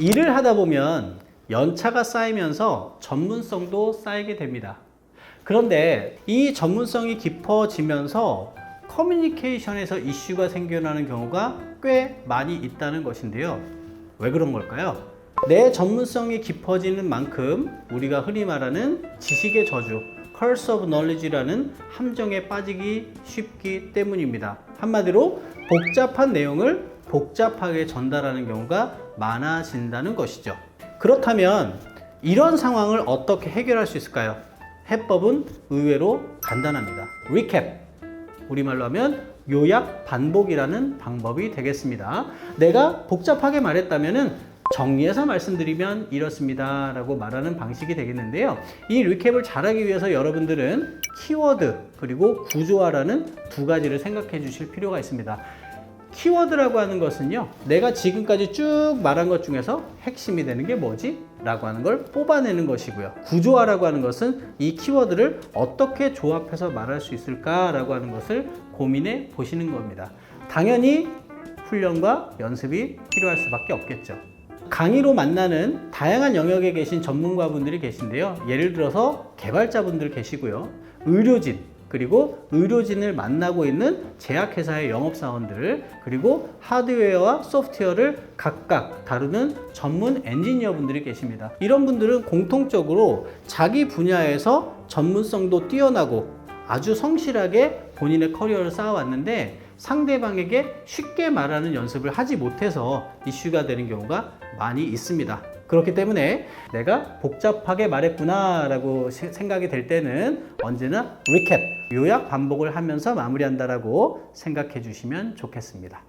일을 하다 보면 연차가 쌓이면서 전문성도 쌓이게 됩니다. 그런데 이 전문성이 깊어지면서 커뮤니케이션에서 이슈가 생겨나는 경우가 꽤 많이 있다는 것인데요. 왜 그런 걸까요? 내 전문성이 깊어지는 만큼 우리가 흔히 말하는 지식의 저주, curse of knowledge라는 함정에 빠지기 쉽기 때문입니다. 한마디로 복잡한 내용을 복잡하게 전달하는 경우가 많아진다는 것이죠. 그렇다면 이런 상황을 어떻게 해결할 수 있을까요? 해법은 의외로 간단합니다. recap. 우리말로 하면 요약 반복이라는 방법이 되겠습니다. 내가 복잡하게 말했다면은 정리해서 말씀드리면 이렇습니다. 라고 말하는 방식이 되겠는데요. 이 리캡을 잘하기 위해서 여러분들은 키워드 그리고 구조화라는 두 가지를 생각해 주실 필요가 있습니다. 키워드라고 하는 것은요, 내가 지금까지 쭉 말한 것 중에서 핵심이 되는 게 뭐지? 라고 하는 걸 뽑아내는 것이고요. 구조화라고 하는 것은 이 키워드를 어떻게 조합해서 말할 수 있을까라고 하는 것을 고민해 보시는 겁니다. 당연히 훈련과 연습이 필요할 수밖에 없겠죠. 강의로 만나는 다양한 영역에 계신 전문가분들이 계신데요. 예를 들어서 개발자분들 계시고요. 의료진, 그리고 의료진을 만나고 있는 제약회사의 영업사원들, 그리고 하드웨어와 소프트웨어를 각각 다루는 전문 엔지니어 분들이 계십니다. 이런 분들은 공통적으로 자기 분야에서 전문성도 뛰어나고 아주 성실하게 본인의 커리어를 쌓아왔는데 상대방에게 쉽게 말하는 연습을 하지 못해서 이슈가 되는 경우가 많이 있습니다. 그렇기 때문에 내가 복잡하게 말했구나 라고 시- 생각이 될 때는 언제나 리캡, 요약 반복을 하면서 마무리한다라고 생각해 주시면 좋겠습니다.